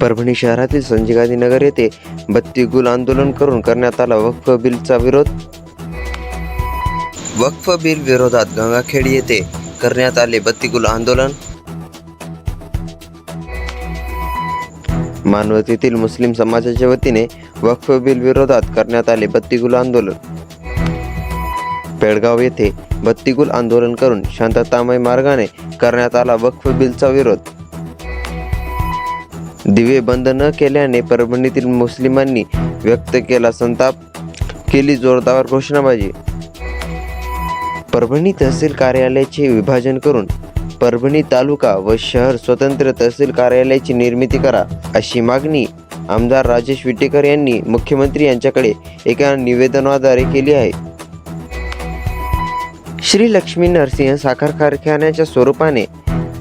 परभणी शहरातील संजय गांधी नगर येथे बत्ती गुल आंदोलन करून करण्यात आला वक्फ बिलचा विरोध. वक्फ बिल विरोधात गंगाखेड येथे करण्यात आले बत्तीगुल आंदोलन. मानवतीतील मुस्लिम समाजाच्या वतीने वक्फ बिल विरोधात करण्यात आले बत्तीगुल आंदोलन. पेडगाव येथे बत्तीगुल आंदोलन करून शांततामय मार्गाने करण्यात आला वक्फ बिलचा विरोध. दिवे बंद न केल्याने परभणीतील मुस्लिमांनी व्यक्त केला संताप केली जोरदार घोषणाबाजी. परभणी तहसील कार्यालयाचे विभाजन करून परभणी तालुका व शहर स्वतंत्र तहसील कार्यालयाची निर्मिती करा अशी मागणी आमदार राजेश विटेकर यांनी मुख्यमंत्री यांच्याकडे एका निवेदनाद्वारे केली आहे. श्री लक्ष्मी नरसिंह साखर कारखान्याच्या स्वरूपाने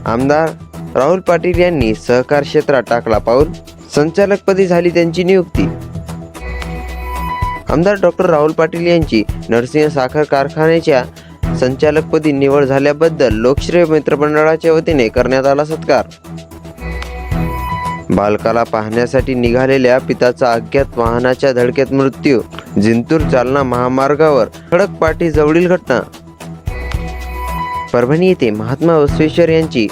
आमदार राहुल पाटील यांनी सहकार क्षेत्रात टाकला पाऊल. संचालकपदी झाली त्यांची नियुक्ती. आमदार डॉक्टर राहुल पाटील यांची नरसिंह साखर कारखान्याच्या संचालकपदी निवड झाल्याबद्दल लोकश्रेय मित्रमंडळाच्या वतीने करण्यात आला सत्कार. बालकाला पाहण्यासाठी निघालेल्या पिताचा अज्ञात वाहनाच्या धडकेत मृत्यू जिंतूर जालना महामार्गावर खडकपाटी जवळील घटना. परभणी येथे महात्मा बसवेश्वर यांची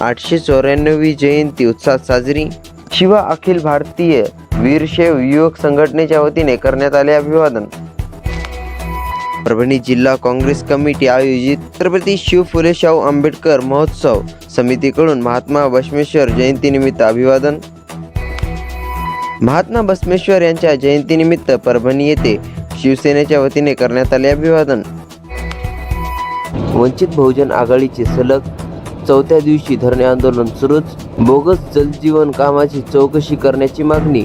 आठशे चौऱ्याण्णवी जयंती उत्साहात साजरी. शिवा अखिल भारतीय वीरशैव युवक संघटनेच्या वतीने करण्यात आले अभिवादन. परभणी जिल्हा काँग्रेस कमिटी आयोजित छत्रपती शिव फुले शाहू आंबेडकर महोत्सव समितीकडून महात्मा बसमेश्वर जयंतीनिमित्त अभिवादन. महात्मा बसमेश्वर यांच्या जयंतीनिमित्त परभणी येथे शिवसेनेच्या वतीने करण्यात आले अभिवादन. वंचित बहुजन आघाडीचे सलग चौथ्या दिवशी धरणे आंदोलन सुरूच. बोगस जलजीवन कामाची चौकशी करण्याची मागणी